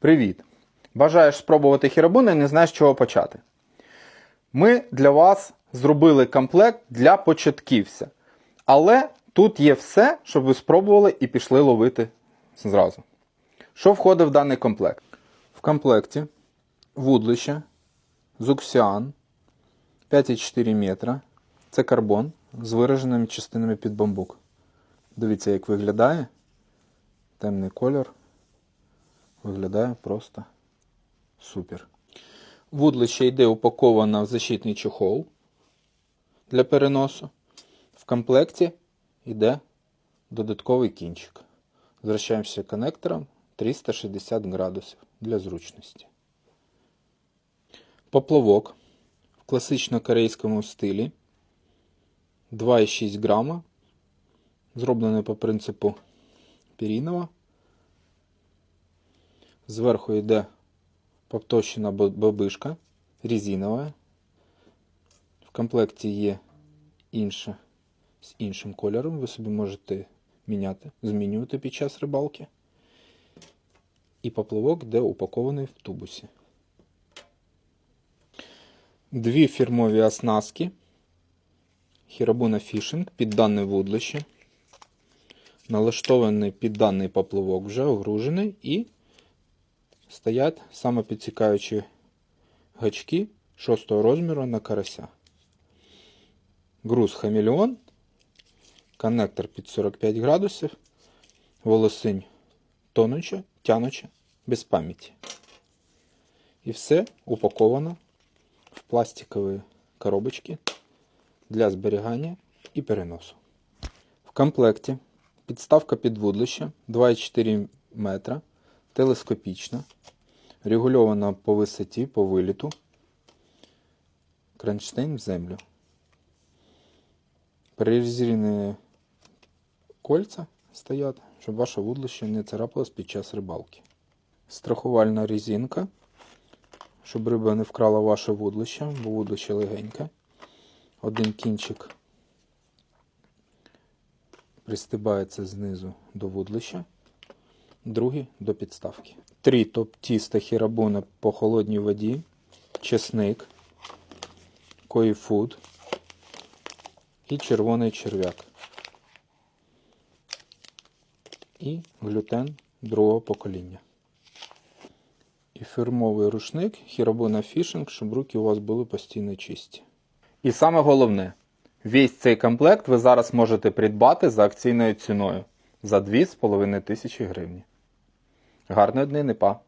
Привіт! Бажаєш спробувати хірабуни і не знаєш чого почати. Ми для вас зробили комплект для початківця. Але тут є все, щоб ви спробували і пішли ловити зразу. Що входить в даний комплект? В комплекті вудлище, зуксіан 5,4 метра. Це карбон з вираженими частинами під бамбук. Дивіться, як виглядає. Темний кольор. Виглядає просто супер. Вудлище йде упаковано в защитний чохол для переносу. В комплекті йде додатковий кінчик. Звращаємося коннектором 360 градусів для зручності. Поплавок в класично корейському стилі 2,6 грама. Зроблений по принципу Пірінова. Зверху йде повтощена бо- бобишка резинова. В комплекті є інша з іншим кольором. Ви собі можете міняти, змінювати під час рибалки. І поплавок, де упакований в тубусі. Дві фірмові оснастки. Хірабуна фішинг під дане вудлище. Налаштований під даний поплавок вже огружений і стоять самопідсікаючі гачки 6 розміру на карася. Груз хамелеон, коннектор під 45 градусів, волосинь тонуча, тянуча, без пам'яті. І все упаковано в пластикові коробочки для зберігання і переносу. В комплекті підставка під вудлище 2,4 метра, телескопічна, регульована по висоті, по виліту, кронштейн в землю. Прорезинені кольця стоять, щоб ваше вудлище не царапалось під час рибалки. Страхувальна резинка, щоб риба не вкрала ваше вудлище, бо вудлище легеньке. Один кінчик пристибається знизу до вудлища, другий до підставки. Три топ-тіста хірабуна по холодній воді, чесник, коїфуд і червоний черв'як. І глютен другого покоління. І фірмовий рушник хірабуна фішинг, щоб руки у вас були постійно чисті. І саме головне, весь цей комплект ви зараз можете придбати за акційною ціною за 2,5 тисячі гривень. Гарної днини, па!